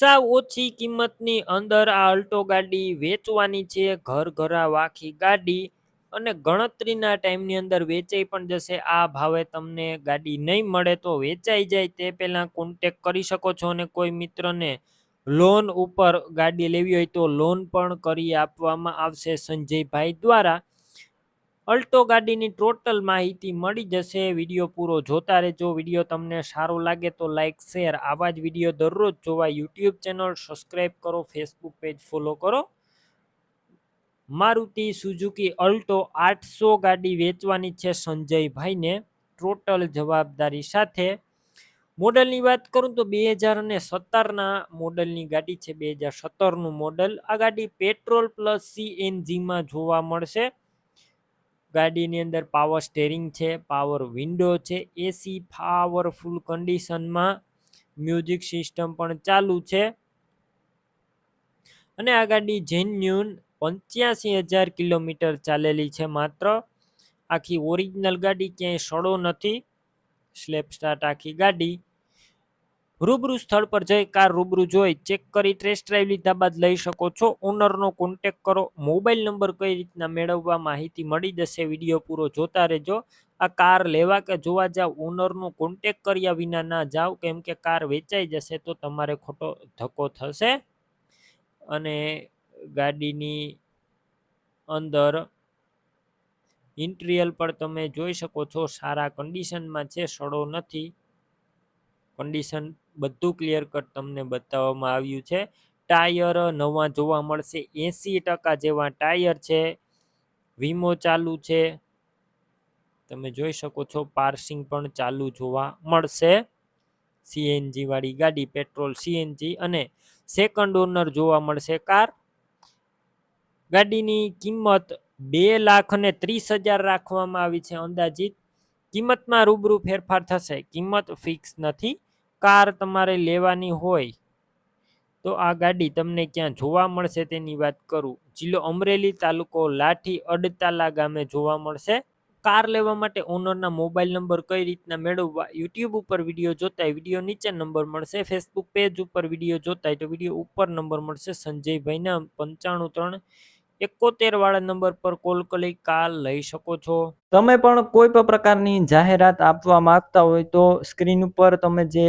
સાવ ઓછી કિંમતની અંદર આ અલ્ટો ગાડી વેચવાની છે, ઘર ઘરા વાખી ગાડી અને ગણતરીના ટાઈમની અંદર વેચાઈ પણ જશે. આ ભાવે તમને ગાડી નહીં મળે તો વેચાઈ જાય, તે પહેલાં કોન્ટેક કરી શકો છો અને કોઈ મિત્રને લોન ઉપર ગાડી લેવી હોય તો લોન પણ કરી આપવામાં આવશે સંજયભાઈ દ્વારા. અલ્ટો ગાડીની ટોટલ માહિતી મળી જશે. વીડિયો પૂરો જોતા રહેજો. વીડિયો તમને સારો લાગે તો લાઇક શેર, આવા જ વીડિયો દરરોજ જોવા યુટ્યુબ ચેનલ સબસ્ક્રાઈબ કરો, ફેસબુક પેજ ફોલો કરો. મારુતિ સુઝુકી અલ્ટો આઠસો ગાડી વેચવાની છે સંજયભાઈને ટોટલ જવાબદારી સાથે. મોડલની વાત કરું તો બે હજાર અને સત્તરના મોડલની ગાડી છે. બે હજાર સત્તરનું મોડલ. આ ગાડી પેટ્રોલ પ્લસ સીએનજીમાં જોવા મળશે. ગાડીની અંદર પાવર સ્ટેરિંગ છે પાવર વિન્ડો છે એસી પાવરફુલ કન્ડિશનમાં મ્યુઝિક સિસ્ટમ પણ ચાલુ છે. અને આ ગાડી જેન્યુન પંચ્યાસી હજાર કિલોમીટર ચાલેલી છે માત્ર. આખી ઓરિજિનલ ગાડી ક્યાંય સડો નથી. સ્લેપ સ્ટાર્ટ આખી ગાડી. રૂબરૂ સ્થળ પર જઈ કાર રૂબરૂ જોઈ ચેક કરી ટેસ્ટ ડ્રાઈવ લીધા બાદ લઈ શકો છો. ઓનરનો કોન્ટેક કરો. મોબાઈલ નંબર કઈ રીતના મેળવવા માહિતી મળી જશે વીડિયો પૂરો જોતા રહેજો. આ કાર લેવા કે જોવા જાવ ઓનરનો કોન્ટેક કર્યા વિના ના જાઓ કેમ કે કાર વેચાઈ જશે તો તમારે ખોટો ધક્કો થશે. અને ગાડીની અંદર ઇન્ટિરિયલ પર તમે જોઈ શકો છો, સારા કન્ડિશનમાં છે, સડો નથી. કન્ડિશન બધું ક્લિયર કટ તમને બતાવવામાં આવ્યું છે. ટાયર નવા જોવા મળશે. એંસી ટકા જેવા ટાયર છે. વીમો ચાલુ છે. તમે જોઈ શકો છો પાર્સિંગ પણ ચાલુ જોવા મળશે. સીએનજી વાળી ગાડી પેટ્રોલ સીએનજી અને સેકન્ડ ઓનર જોવા મળશે કાર ગાડીની કિંમત બે લાખ અને ત્રીસ હજાર રાખવામાં આવી છે અંદાજિત. કિંમતમાં રૂબરૂ ફેરફાર થશે. કિંમત ફિક્સ નથી. કાર તમારે લેવાની હોય, તો આ ગાડી તમને ક્યાં જોવા મળશે તેની વાત કરું. જિલ્લો અમરેલી તાલુકો લાઠી અડતાલા ગામે જોવા મળશે. કાર લેવા માટે ઓનરના મોબાઈલ નંબર કઈ રીતના મેળવવા યુટ્યુબ ઉપર વીડિયો જોતા વીડિયો નીચે નંબર મળશે. ફેસબુક પેજ ઉપર વીડિયો જોતા તો વીડિયો ઉપર નંબર મળશે. સંજયભાઈના પંચાણું ત્રણ એકોતેર વાળા નંબર પર કોલ કરી કાર લઈ શકો છો. તમે પણ કોઈ પણ પ્રકારની જાહેરાત આપવા માંગતા હોય તો સ્ક્રીન ઉપર તમે જે